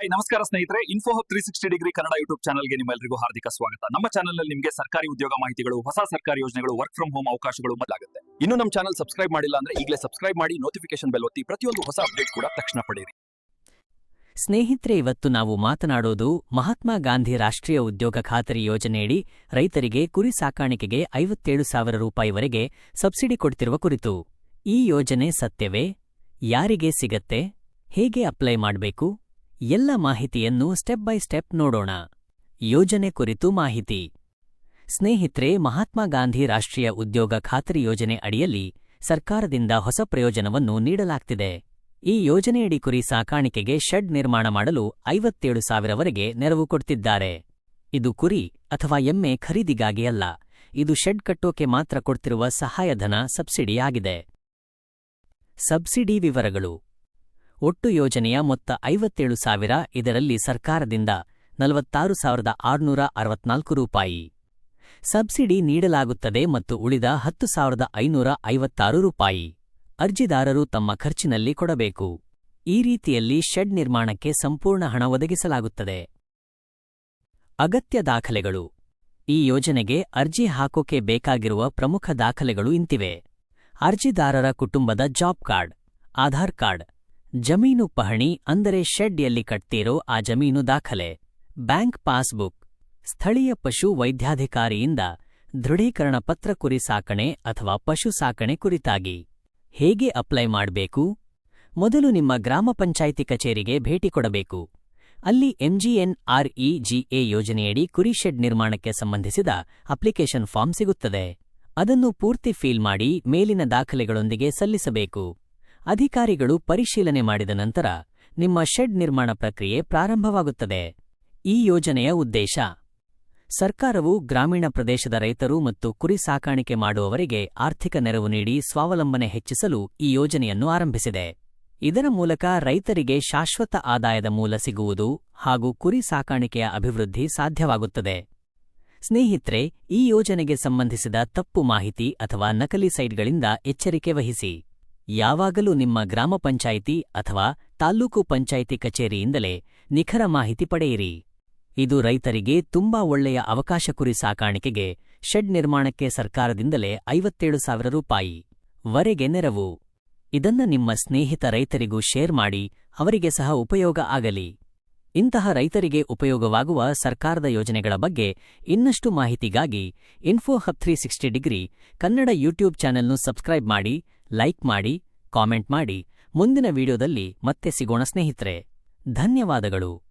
ನಮಸ್ಕಾರ ಸ್ನೇಹಿತರೆ info hub three sixty degree Kannada YouTube ಚಾನಲ್ಗೆ ನಿಮ್ಮೆಲ್ಲರಿಗೂ ಹಾರ್ದಿಕ ಸ್ವಾಗತ. ನಮ್ಮ ಚಾನಲ್ ನಿಮಗೆ ಸರ್ಕಾರಿ ಉದ್ಯೋಗ ಮಾಹಿತಿಗಳು, ಹೊಸ ಸರ್ಕಾರಿ ಯೋಜನೆಗಳು ವರ್ಕ್ ಫ್ರಮ್ ಹೋಮ್ ಅವಕಾಶಗಳು ಮೊದಲಾಗುತ್ತೆ. ಇನ್ನು ನಮ್ಮ ಚಾನಲ್ ಸಬ್ಸ್ಕ್ರೈಬ್ ಮಾಡಿಲ್ಲ ಅಂದ್ರೆ ಈಗಲೇ ಸಬ್ಸ್ಕ್ರೈಬ್ ಮಾಡಿ ನೋಟಿಫಿಕೇಶನ್ ಬೆಲ್ ಒತ್ತಿ ಪ್ರತಿಯೊಂದು ಹೊಸ ಅಪ್ಡೇಟ್ ಕೂಡ ತಕ್ಷಣ ಪಡೆಯಿರಿ. ಸ್ನೇಹಿತರೆ, ಇವತ್ತು ನಾವು ಮಾತನಾಡೋದು ಮಹಾತ್ಮ ಗಾಂಧಿ ರಾಷ್ಟ್ರೀಯ ಉದ್ಯೋಗ ಖಾತರಿ ಯೋಜನೆಯಡಿ ರೈತರಿಗೆ ಕುರಿ ಸಾಕಾಣಿಕೆಗೆ ಐವತ್ತೇಳು ಸಾವಿರ ರೂಪಾಯಿವರೆಗೆ ಸಬ್ಸಿಡಿ ಕೊಡ್ತಿರುವ ಕುರಿತು. ಈ ಯೋಜನೆ ಸತ್ಯವೇ? ಯಾರಿಗೆ ಸಿಗತ್ತೆ? ಹೇಗೆ ಅಪ್ಲೈ ಮಾಡಬೇಕು? ಎಲ್ಲ ಮಾಹಿತಿಯನ್ನು ಸ್ಟೆಪ್ ಬೈ ಸ್ಟೆಪ್ ನೋಡೋಣ. ಯೋಜನೆ ಕುರಿತು ಮಾಹಿತಿ. ಸ್ನೇಹಿತರೆ, ಮಹಾತ್ಮ ಗಾಂಧಿ ರಾಷ್ಟ್ರೀಯ ಉದ್ಯೋಗ ಖಾತರಿ ಯೋಜನೆ ಅಡಿಯಲ್ಲಿ ಸರ್ಕಾರದಿಂದ ಹೊಸ ಪ್ರಯೋಜನವನ್ನು ನೀಡಲಾಗ್ತಿದೆ. ಈ ಯೋಜನೆಯಡಿ ಕುರಿ ಸಾಕಾಣಿಕೆಗೆ ಶೆಡ್ ನಿರ್ಮಾಣ ಮಾಡಲು ಐವತ್ತೇಳು ಸಾವಿರವರೆಗೆ ನೆರವು ಕೊಡ್ತಿದ್ದಾರೆ. ಇದು ಕುರಿ ಅಥವಾ ಎಮ್ಮೆ ಖರೀದಿಗಾಗಿ ಅಲ್ಲ, ಇದು ಶೆಡ್ ಕಟ್ಟೋಕೆ ಮಾತ್ರ ಕೊಡ್ತಿರುವ ಸಹಾಯಧನ ಸಬ್ಸಿಡಿ ಆಗಿದೆ. ಸಬ್ಸಿಡಿ ವಿವರಗಳು. ಒಟ್ಟು ಯೋಜನೆಯ ಮೊತ್ತ ಐವತ್ತೇಳು ಸಾವಿರ ಇದರಲ್ಲಿ ಸರ್ಕಾರದಿಂದ ನಲವತ್ತಾರು ಸಾವಿರದ ಆರುನೂರ ಅರವತ್ನಾಲ್ಕು ರೂಪಾಯಿ. ಸಬ್ಸಿಡಿ ನೀಡಲಾಗುತ್ತದೆ ಮತ್ತು ಉಳಿದ ಹತ್ತು ಸಾವಿರದ ಐನೂರ ಐವತ್ತಾರು ರೂಪಾಯಿ ಅರ್ಜಿದಾರರು ತಮ್ಮ ಖರ್ಚಿನಲ್ಲಿ ಕೊಡಬೇಕು. ಈ ರೀತಿಯಲ್ಲಿ ಶೆಡ್ ನಿರ್ಮಾಣಕ್ಕೆ ಸಂಪೂರ್ಣ ಹಣ ಒದಗಿಸಲಾಗುತ್ತದೆ. ಅಗತ್ಯ ದಾಖಲೆಗಳು. ಈ ಯೋಜನೆಗೆ ಅರ್ಜಿ ಹಾಕೋಕೆ ಬೇಕಾಗಿರುವ ಪ್ರಮುಖ ದಾಖಲೆಗಳು ಇಂತಿವೆ. ಅರ್ಜಿದಾರರ ಕುಟುಂಬದ ಜಾಬ್ ಕಾರ್ಡ್, ಆಧಾರ್ ಕಾರ್ಡ್ ಜಮೀನು ಪಹಣಿ ಅಂದರೆ ಶೆಡ್ ಎಲ್ಲಿ ಕಟ್ತೀರೋ ಆ ಜಮೀನು ದಾಖಲೆ. Bank passbook. ಸ್ಥಳೀಯ ಪಶು ವೈದ್ಯಾಧಿಕಾರಿಯಿಂದ ದೃಢೀಕರಣ ಪತ್ರ ಕುರಿ ಸಾಕಣೆ ಅಥವಾ ಪಶು ಸಾಕಣೆ ಕುರಿತಾಗಿ. ಹೇಗೆ ಅಪ್ಲೈ ಮಾಡಬೇಕು? ಮೊದಲು ನಿಮ್ಮ ಗ್ರಾಮ ಪಂಚಾಯಿತಿ ಕಚೇರಿಗೆ ಭೇಟಿ ಕೊಡಬೇಕು. ಅಲ್ಲಿ ಎಂಜಿಎನ್ಆರ್ಇಜಿಎ ಯೋಜನೆಯಡಿ ಕುರಿ ಶೆಡ್ ನಿರ್ಮಾಣಕ್ಕೆ ಸಂಬಂಧಿಸಿದ ಅಪ್ಲಿಕೇಶನ್ ಫಾರ್ಮ್ ಸಿಗುತ್ತದೆ. ಅದನ್ನು ಪೂರ್ತಿ ಫೀಲ್ ಮಾಡಿ ಮೇಲಿನ ದಾಖಲೆಗಳೊಂದಿಗೆ ಸಲ್ಲಿಸಬೇಕು. ಅಧಿಕಾರಿಗಳು ಪರಿಶೀಲನೆ ಮಾಡಿದ ನಂತರ ನಿಮ್ಮ ಶೆಡ್ ನಿರ್ಮಾಣ ಪ್ರಕ್ರಿಯೆ ಪ್ರಾರಂಭವಾಗುತ್ತದೆ. ಈ ಯೋಜನೆಯ ಉದ್ದೇಶ, ಸರ್ಕಾರವು ಗ್ರಾಮೀಣ ಪ್ರದೇಶದ ರೈತರು ಮತ್ತು ಕುರಿ ಸಾಕಾಣಿಕೆ ಮಾಡುವವರಿಗೆ ಆರ್ಥಿಕ ನೆರವು ನೀಡಿ ಸ್ವಾವಲಂಬನೆ ಹೆಚ್ಚಿಸಲು ಈ ಯೋಜನೆಯನ್ನು ಆರಂಭಿಸಿದೆ. ಇದರ ಮೂಲಕ ರೈತರಿಗೆ ಶಾಶ್ವತ ಆದಾಯದ ಮೂಲ ಸಿಗುವುದು ಹಾಗೂ ಕುರಿ ಸಾಕಾಣಿಕೆಯ ಅಭಿವೃದ್ಧಿ ಸಾಧ್ಯವಾಗುತ್ತದೆ. ಸ್ನೇಹಿತರೆ, ಈ ಯೋಜನೆಗೆ ಸಂಬಂಧಿಸಿದ ತಪ್ಪು ಮಾಹಿತಿ ಅಥವಾ ನಕಲಿ ಸೈಟ್ಗಳಿಂದ ಎಚ್ಚರಿಕೆ ವಹಿಸಿ. ಯಾವಾಗಲೂ ನಿಮ್ಮ ಗ್ರಾಮ ಪಂಚಾಯಿತಿ ಅಥವಾ ತಾಲ್ಲೂಕು ಪಂಚಾಯಿತಿ ಕಚೇರಿಯಿಂದಲೇ ನಿಖರ ಮಾಹಿತಿ ಪಡೆಯಿರಿ. ಇದು ರೈತರಿಗೆ ತುಂಬಾ ಒಳ್ಳೆಯ ಅವಕಾಶ ಕುರಿ ಸಾಕಾಣಿಕೆಗೆ ಶೆಡ್ ನಿರ್ಮಾಣಕ್ಕೆ ಸರ್ಕಾರದಿಂದಲೇ ಐವತ್ತೇಳು ಸಾವಿರ ರೂಪಾಯಿ ವರೆಗೆ ನೆರವು. ಇದನ್ನ ನಿಮ್ಮ ಸ್ನೇಹಿತ ರೈತರಿಗೂ ಶೇರ್ ಮಾಡಿ ಅವರಿಗೆ ಸಹ ಉಪಯೋಗ ಆಗಲಿ. ಇಂತಹ ರೈತರಿಗೆ ಉಪಯೋಗವಾಗುವ ಸರ್ಕಾರದ ಯೋಜನೆಗಳ ಬಗ್ಗೆ ಇನ್ನಷ್ಟು ಮಾಹಿತಿಗಾಗಿ info hub three sixty degree Kannada YouTube ಚಾನೆಲ್ನು subscribe ಮಾಡಿ ಲೈಕ್ ಮಾಡಿ ಕಾಮೆಂಟ್ ಮಾಡಿ. ಮುಂದಿನ ವಿಡಿಯೋದಲ್ಲಿ ಮತ್ತೆ ಸಿಗೋಣ ಸ್ನೇಹಿತರೆ. ಧನ್ಯವಾದಗಳು.